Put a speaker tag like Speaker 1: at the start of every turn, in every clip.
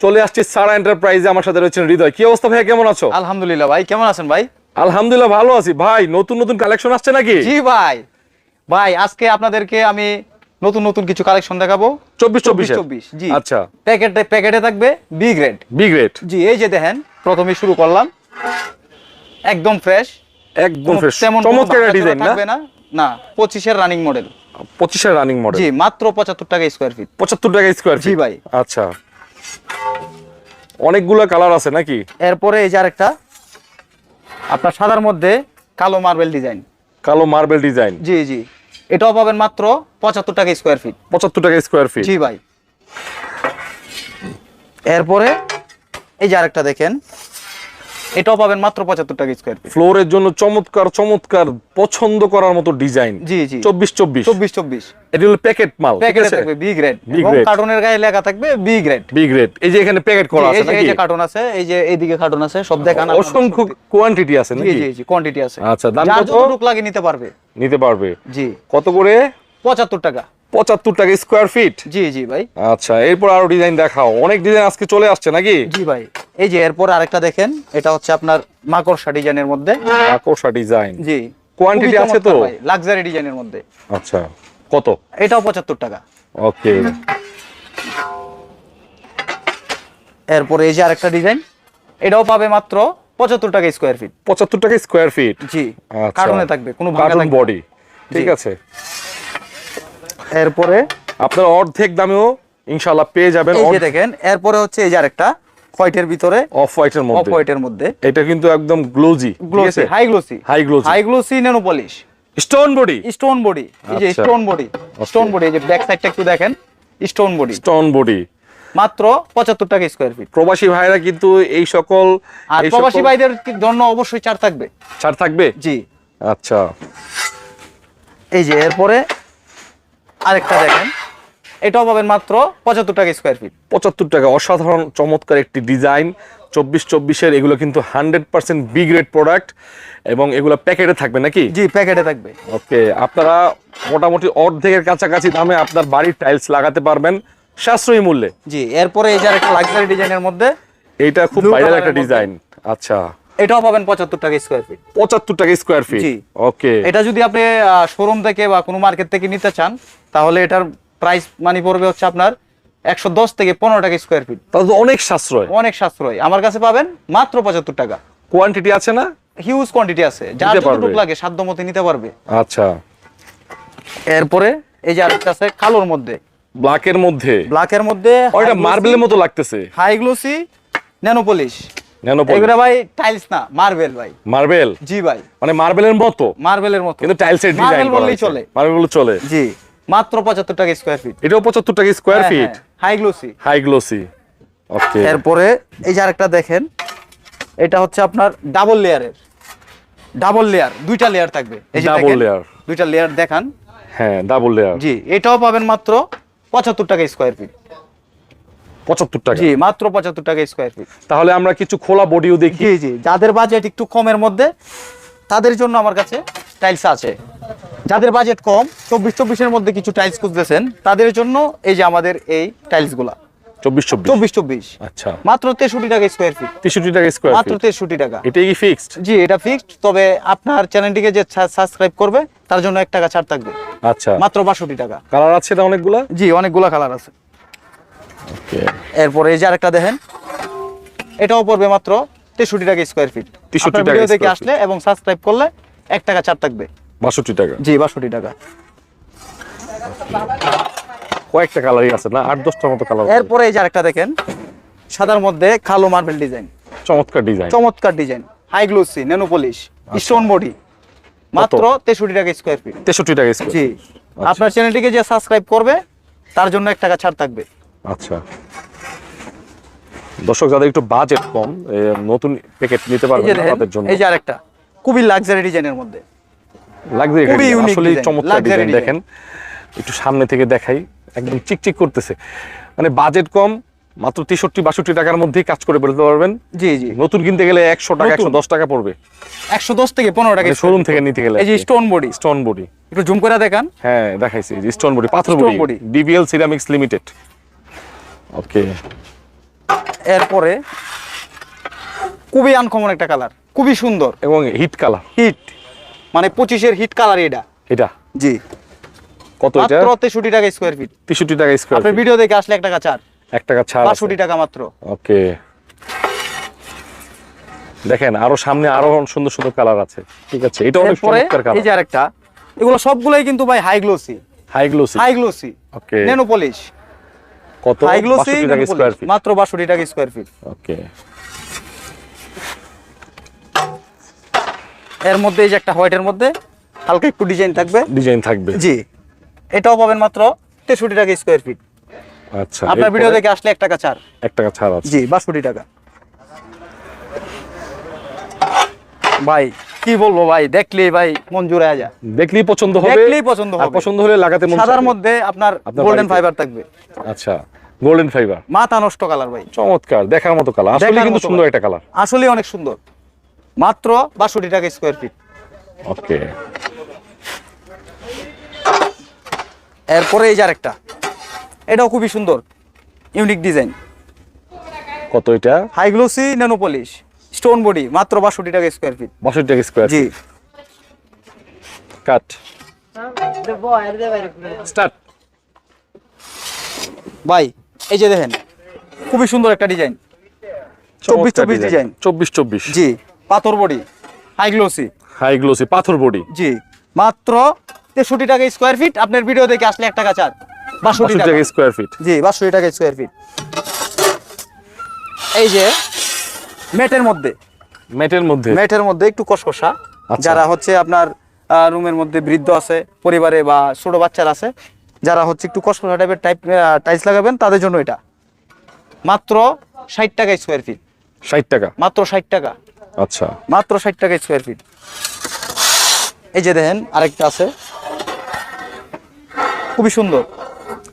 Speaker 1: চলে আসছি সারা এন্টারপ্রাইজে আমার সাথে রয়েছেন হৃদয়। কি অবস্থা ভাই কেমন আছো?
Speaker 2: আলহামদুলিল্লাহ ভাই কেমন আছেন ভাই?
Speaker 1: আলহামদুলিল্লাহ ভালো আছি। ভাই নতুন নতুন কালেকশন আসছে নাকি?
Speaker 2: জি ভাই। ভাই আজকে আপনাদেরকে আমি নতুন নতুন কিছু কালেকশন দেখাবো।
Speaker 1: চব্বিশ চব্বিশ
Speaker 2: চব্বিশ জি।
Speaker 1: আচ্ছা।
Speaker 2: প্যাকেটে প্যাকেটে থাকবে বি গ্রেড
Speaker 1: বি গ্রেড
Speaker 2: জি এই যে দেখেন প্রথমে শুরু করলাম। একদম ফ্রেশ
Speaker 1: একদম ফ্রেশ
Speaker 2: তেমন
Speaker 1: চমৎকার ডিজাইন না?
Speaker 2: না। না পঁচিশের রানিং মডেল
Speaker 1: পঁচিশের রানিং মডেল
Speaker 2: জি মাত্র পঁচাত্তর টাকা স্কোয়ার ফিট
Speaker 1: পঁচাত্তর টাকা স্কোয়ার
Speaker 2: জি ভাই।
Speaker 1: আচ্ছা। অনেকগুলো কালার আছে নাকি?
Speaker 2: এরপরে এই যে আরেকটা। আপনার সাদার মধ্যে কালো মার্বেল ডিজাইন।
Speaker 1: কালো মার্বেল ডিজাইন।
Speaker 2: জি জি। এটাও পাবেন মাত্র পঁচাত্তর টাকা স্কোয়ার ফিট
Speaker 1: পঁচাত্তর টাকা স্কোয়ার ফিট
Speaker 2: জি ভাই। এরপরে এই যে আরেকটা দেখেন। এটাও পাবেন মাত্র পঁচাত্তর টাকা স্কোয়ার ফিট
Speaker 1: ফ্লোরের জন্য চমৎকার চমৎকার পছন্দ করার মতো ডিজাইন
Speaker 2: জি জি।
Speaker 1: চব্বিশ চব্বিশ।
Speaker 2: চব্বিশ চব্বিশ।
Speaker 1: এটা হলো প্যাকেট মাল
Speaker 2: প্যাকেটে থাকবে বি গ্রেড এবং
Speaker 1: grade।
Speaker 2: গায়ে লেখা থাকবে বি গ্রেড
Speaker 1: বি গ্রেড এই যে এখানে প্যাকেট করা আছে
Speaker 2: এই যে এই
Speaker 1: নাকি
Speaker 2: যে কার্টন আছে এই যে এইদিকে কার্টন আছে সব দেখান
Speaker 1: অসংখ্য কোয়ান্টিটি আছে নাকি?
Speaker 2: জি জি কোয়ান্টিটি আছে।
Speaker 1: আচ্ছা, দাম কত?
Speaker 2: যতটুক লাগে নিতে পারবে।
Speaker 1: নিতে পারবে।
Speaker 2: জি।
Speaker 1: কত করে?
Speaker 2: পঁচাত্তর টাকা।
Speaker 1: পঁচাত্তর টাকা স্কোয়ার ফিট
Speaker 2: জি জি ভাই।
Speaker 1: আচ্ছা এরপর আরও ডিজাইন দেখাও। অনেক ডিজাইন আজকে চলে আসছে নাকি?
Speaker 2: জি ভাই। এই যে এরপর আরেকটা দেখেন এটা হচ্ছে আপনার মাকড়সা ডিজাইনের মধ্যে।
Speaker 1: আকর্ষা ডিজাইন।
Speaker 2: জি
Speaker 1: Quantity আছে তো?
Speaker 2: লাক্সারি ডিজাইনের মধ্যে।
Speaker 1: আচ্ছা কত?
Speaker 2: এটাও পঁচাত্তর টাকা।
Speaker 1: ওকে।
Speaker 2: এরপরে এই যে আরেকটা ডিজাইন এটাও পাবে মাত্র পঁচাত্তর টাকা স্কোয়ার ফিট
Speaker 1: পঁচাত্তর টাকা স্কোয়ার ফিট
Speaker 2: জি
Speaker 1: আচ্ছা।
Speaker 2: কার্টনে থাকবে কোনো ভাঙা থাকবে
Speaker 1: বডি ঠিক আছে।
Speaker 2: এরপরে
Speaker 1: আপনার অর্ধেক দামেও ইনশাআল্লাহ পেয়ে যাবেন
Speaker 2: এই যে দেখেন এরপরে হচ্ছে এই যে আরেকটা হোয়াইটের ভিতরে
Speaker 1: অফ হোয়াইটের
Speaker 2: অফ হোয়াইটের মধ্যে।
Speaker 1: এটা কিন্তু একদম glossy
Speaker 2: glossy high glossy
Speaker 1: High glossy।
Speaker 2: High glossy nano polish
Speaker 1: stone body
Speaker 2: stone body এই যে। স্টোন বডি স্টোন বডি এই যে ব্যাক সাইডটা একটু দেখেন। স্টোন বডি
Speaker 1: স্টোন বডি
Speaker 2: মাত্র পঁচাত্তর টাকা স্কোয়ার ফিট
Speaker 1: প্রবাসী ভাইরা কিন্তু এই সকল
Speaker 2: আর প্রবাসী ভাইদের জন্য অবশ্যই ছাড় থাকবে।
Speaker 1: ছাড় থাকবে?
Speaker 2: জি।
Speaker 1: আচ্ছা।
Speaker 2: এই যে এরপরে আরেকটা দেখেন। এটাও পাবেন মাত্র পঁচাত্তর টাকা স্কোয়ার ফিট
Speaker 1: পঁচাত্তর টাকা অসাধারণ চমৎকার একটি ডিজাইন চব্বিশ চব্বিশের এগুলো কিন্তু hundred percent B grade product এবং এগুলো প্যাকেটে থাকবে নাকি?
Speaker 2: জি প্যাকেটে থাকবে।
Speaker 1: ওকে আপনারা মোটামুটি অর্ধেকের কাছাকাছি দামে আপনার বাড়ির টাইলস লাগাতে পারবেন সাশ্রয়ী মূল্যে।
Speaker 2: জি এরপরে এই যে একটা লাক্সারি ডিজাইনের মধ্যে
Speaker 1: এইটা খুব ভাইরাল একটা ডিজাইন আচ্ছা।
Speaker 2: এটাও পাবেন পঁচাত্তর টাকা স্কোয়ার ফিট
Speaker 1: পঁচাত্তর টাকা স্কোয়ার ফিট
Speaker 2: জি।
Speaker 1: ওকে
Speaker 2: এটা যদি আপনি শোরুম থেকে বা কোনো মার্কেট থেকে নিতে চান তাহলে এটার প্রাইস মানে পড়বে হচ্ছে আপনার একশো দশ থেকে পনেরো টাকা স্কোয়ার ফিট
Speaker 1: তাহলে অনেক সাশ্রয়।
Speaker 2: অনেক সাশ্রয়। আমার কাছে পাবেন মাত্র পঁচাত্তর টাকা।
Speaker 1: কোয়ান্টিটি আছে না?
Speaker 2: হিউজ কোয়ান্টিটি আছে। যার
Speaker 1: নিতে
Speaker 2: যতটুকু লাগে সাধ্য মতো নিতে পারবে।
Speaker 1: আচ্ছা।
Speaker 2: এরপরে এই যে আরেকটা আছে কালোর মধ্যে।
Speaker 1: ব্ল্যাকের মধ্যে?
Speaker 2: ব্ল্যাকের মধ্যে
Speaker 1: ওইটা মার্বেলের মতো লাগতেছে।
Speaker 2: High glossy nano polish
Speaker 1: nano
Speaker 2: এগুলো ভাই টাইলস না মার্বেল ভাই।
Speaker 1: মার্বেল
Speaker 2: জি ভাই।
Speaker 1: মানে মার্বেলের মতো?
Speaker 2: মার্বেলের মতো।
Speaker 1: কিন্তু টাইলসের ডিজাইন
Speaker 2: মার্বেল বললেই চলে।
Speaker 1: মার্বেল চলে।
Speaker 2: জি। মাত্র পঁচাত্তর টাকা স্কোয়ার ফিট
Speaker 1: এটাও পঁচাত্তর টাকা square feet
Speaker 2: high glossy
Speaker 1: high glossy okay
Speaker 2: এরপরে এই যে আরেকটা দেখেন এটা হচ্ছে আপনার ডাবল লেয়ারের ডাবল লেয়ার দুইটা লেয়ার থাকবে। এই যে দেখেন,
Speaker 1: layer।
Speaker 2: দুইটা লেয়ার দেখান।
Speaker 1: হ্যাঁ ডাবল লেয়ার
Speaker 2: জি এটাও পাবেন মাত্র পঁচাত্তর টাকা স্কোয়ার ফিট
Speaker 1: পঁচাত্তর টাকা।
Speaker 2: জি মাত্র পঁচাত্তর টাকা স্কোয়ার ফিট
Speaker 1: তাহলে আমরা কিছু খোলা বডিও দেখি।
Speaker 2: জি জি যাদের বাজেট একটু কমের মধ্যে তাদের জন্য আমার কাছে টাইলস আছে। যাদের বাজেট কম চব্বিশ চব্বিশের মধ্যে কিছু টাইলস খুঁজতেছেন তাদের জন্য এই যে আমাদের এই টাইলসগুলা।
Speaker 1: চব্বিশ চব্বিশ?
Speaker 2: চব্বিশ চব্বিশ।
Speaker 1: আচ্ছা।
Speaker 2: মাত্র তেষট্টি টাকা স্কোয়ার ফিট
Speaker 1: তেষট্টি টাকা স্কোয়ার
Speaker 2: মাত্র তেষট্টি টাকা।
Speaker 1: এটাই কি ফিক্সড
Speaker 2: জি এটা ফিক্সড তবে আপনার চ্যানেলটিকে যে সাবস্ক্রাইব করবে তার জন্য এক টাকা ছাড় থাকবে।
Speaker 1: আচ্ছা।
Speaker 2: মাত্র বাষট্টি টাকা।
Speaker 1: কালার আছে অনেকগুলা?
Speaker 2: জি অনেকগুলা কালার আছে।
Speaker 1: ওকে
Speaker 2: এরপরে এই যে আরেকটা দেখেন এটাও পড়বে মাত্র তেষট্টি টাকা স্কোয়ার ফিট
Speaker 1: 63 টাকা square
Speaker 2: আসলে এবং সাবস্ক্রাইব করলে এক টাকা ছাড় থাকবে।
Speaker 1: বাষট্টি টাকা।
Speaker 2: জি বাষট্টি টাকা।
Speaker 1: কয়েকটা কালারই আছে না? আট দশটার মতো কালার
Speaker 2: এরপরে এই যে আরেকটা দেখেন সাদার মধ্যে কালো মার্বেল ডিজাইন
Speaker 1: চমৎকার ডিজাইন
Speaker 2: চমৎকার design high glossy nano polish stone body মাত্র তেষট্টি টাকা স্কোয়ার ফিট
Speaker 1: তেষট্টি টাকা স্কোয়ার
Speaker 2: জি। আপনার চ্যানেলটিকে যে সাবস্ক্রাইব করবে তার জন্য এক টাকা ছাড় থাকবে।
Speaker 1: আচ্ছা। দর্শক যাদের একটু বাজেট কম নতুন প্যাকেট নিতে পারবেন তাদের জন্য।
Speaker 2: এই যে আরেকটা খুবই লাক্সারি ডিজাইনের মধ্যে।
Speaker 1: লাগবে আসলে চমৎকার ডিজাইন দেখেন। একটু সামনে থেকে দেখাই একদম চিকচিক করতেছে। মানে বাজেট কম মাত্র তেষট্টি বাষট্টি টাকার মধ্যেই কাজ করে ফেলতে পারবেন।
Speaker 2: জি জি।
Speaker 1: নতুন কিনতে গেলে একশো টাকা একশো দশ টাকা পড়বে।
Speaker 2: একশো দশ থেকে পনেরো টাকা
Speaker 1: শোরুম থেকে নিতে গেলে
Speaker 2: এই যে স্টোন বডি
Speaker 1: স্টোন বডি
Speaker 2: একটু জুম করে দেখান।
Speaker 1: হ্যাঁ দেখাইছি স্টোন বডি পাথর body DBL ceramics limited okay
Speaker 2: এরপরে খুবই আনকমন একটা কালার খুবই সুন্দর।
Speaker 1: এবং হিট কালার
Speaker 2: হিট মানে পঁচিশের হিট কালার এটা।
Speaker 1: এটা?
Speaker 2: জি।
Speaker 1: কত এটা?
Speaker 2: মাত্র তেষট্টি টাকা স্কোয়ার ফিট
Speaker 1: তেষট্টি টাকা স্কোয়ার
Speaker 2: আপনার ভিডিও দেখে আসলে এক টাকা চার
Speaker 1: এক টাকা ছাড় আছে।
Speaker 2: বাষট্টি টাকা মাত্র।
Speaker 1: ওকে। দেখেন আরও সামনে আরও সুন্দর সুন্দর কালার আছে। ঠিক আছে এটা অনেক
Speaker 2: এরপরে
Speaker 1: চমৎকার
Speaker 2: এই যে আরেকটা এগুলো সবগুলাই কিন্তু ভাই high glossy
Speaker 1: high glossy
Speaker 2: high glossy
Speaker 1: okay.
Speaker 2: Nano polish
Speaker 1: কত?
Speaker 2: হাই গ্লোসি
Speaker 1: 62 টাকা স্কোয়ার ফিট
Speaker 2: মাত্র বাষট্টি টাকা স্কোয়ার ফিট
Speaker 1: ওকে।
Speaker 2: এর মধ্যে এই যে একটা হোয়াইটের মধ্যে হালকা একটু ডিজাইন থাকবে।
Speaker 1: ডিজাইন থাকবে।
Speaker 2: জি। এটাও পাবেন মাত্র তেষট্টি টাকা স্কোয়ার ফিট
Speaker 1: আচ্ছা
Speaker 2: আপনার ভিডিও দেখে আসলে এক টাকা চার
Speaker 1: এক টাকা ছাড় আছে।
Speaker 2: জি বাষট্টি টাকা। ভাই কি বলব ভাই দেখলেই ভাই মন জুড়ে যা
Speaker 1: দেখলেই পছন্দ হবে
Speaker 2: দেখলেই পছন্দ হবে।
Speaker 1: পছন্দ হলে লাগাতে মন
Speaker 2: সাদার মধ্যে আপনার গোল্ডেন ফাইবার থাকবে।
Speaker 1: আচ্ছা গোল্ডেন ফাইবার
Speaker 2: মাথা নষ্ট কালার ভাই।
Speaker 1: চমৎকার দেখার মতো কালার আসলে কিন্তু সুন্দর। একটা কালার
Speaker 2: আসলে অনেক সুন্দর। মাত্র বাষট্টি টাকা স্কোয়ার ফিট
Speaker 1: ওকে
Speaker 2: এরপরে এই যে আরেকটা। এটাও খুবই সুন্দর ইউনিক ডিজাইন
Speaker 1: কত এটা?
Speaker 2: High glossy nano polish stone body মাত্র বাষট্টি টাকা স্কোয়ার ফিট
Speaker 1: বাষট্টি টাকা স্কোয়ার
Speaker 2: জি।
Speaker 1: কাট স্টার্ট
Speaker 2: ভাই এই যে দেখেন খুবই সুন্দর একটা ডিজাইন চব্বিশ চব্বিশ ডিজাইন
Speaker 1: চব্বিশ চব্বিশ।
Speaker 2: জি। পাথর body high glossy
Speaker 1: high glossy পাথর বডি।
Speaker 2: জি মাত্র তেষট্টি টাকা স্কোয়ার ফিট আপনার ভিডিও দেখে আসলে এক টাকা চার। বাষট্টি
Speaker 1: টাকা। স্কোয়ার ফিট
Speaker 2: জি বাষট্টি টাকা স্কোয়ার ফিট এই যে ম্যাটের মধ্যে।
Speaker 1: ম্যাটের মধ্যে।
Speaker 2: ম্যাটের মধ্যে একটু কষকষা।
Speaker 1: আচ্ছা।
Speaker 2: যারা হচ্ছে আপনার রুমের মধ্যে বৃদ্ধ আছে পরিবারে বা ছোট বাচ্চারা আছে যারা হচ্ছে একটু কষকষা টাইপের টাইপ টাইলস লাগাবেন তাদের জন্য এটা। মাত্র ষাট টাকা স্কোয়ার ফিট
Speaker 1: ষাট টাকা।
Speaker 2: মাত্র ষাট টাকা।
Speaker 1: আচ্ছা।
Speaker 2: মাত্র ষাট টাকা স্কোয়ার ফিট এই যে দেখেন আরেকটা আছে। খুবই সুন্দর।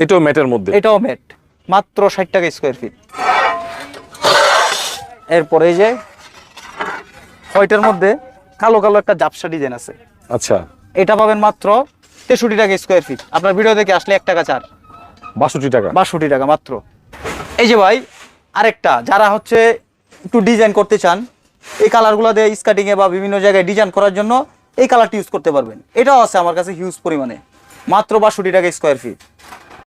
Speaker 1: এটাও ম্যাটের মধ্যে?
Speaker 2: এটাও ম্যাট। মাত্র ষাট টাকা স্কোয়ার ফিট এরপরে এই যে হোয়াইটের মধ্যে কালো কালো একটা জাপসা ডিজাইন আছে।
Speaker 1: আচ্ছা।
Speaker 2: এটা পাবেন মাত্র তেষট্টি টাকা স্কোয়ার ফিট আপনার ভিডিও দেখে আসলে এক টাকা চার।
Speaker 1: বাষট্টি টাকা?
Speaker 2: বাষট্টি টাকা মাত্র। এই যে ভাই আরেকটা যারা হচ্ছে একটু ডিজাইন করতে চান এই কালারগুলো দিয়ে স্কার্টিংয়ে বা বিভিন্ন জায়গায় ডিজাইন করার জন্য এই কালারটি ইউজ করতে পারবেন। এটাও আছে আমার কাছে হিউজ পরিমাণে। মাত্র বাষট্টি টাকা স্কোয়ার ফিট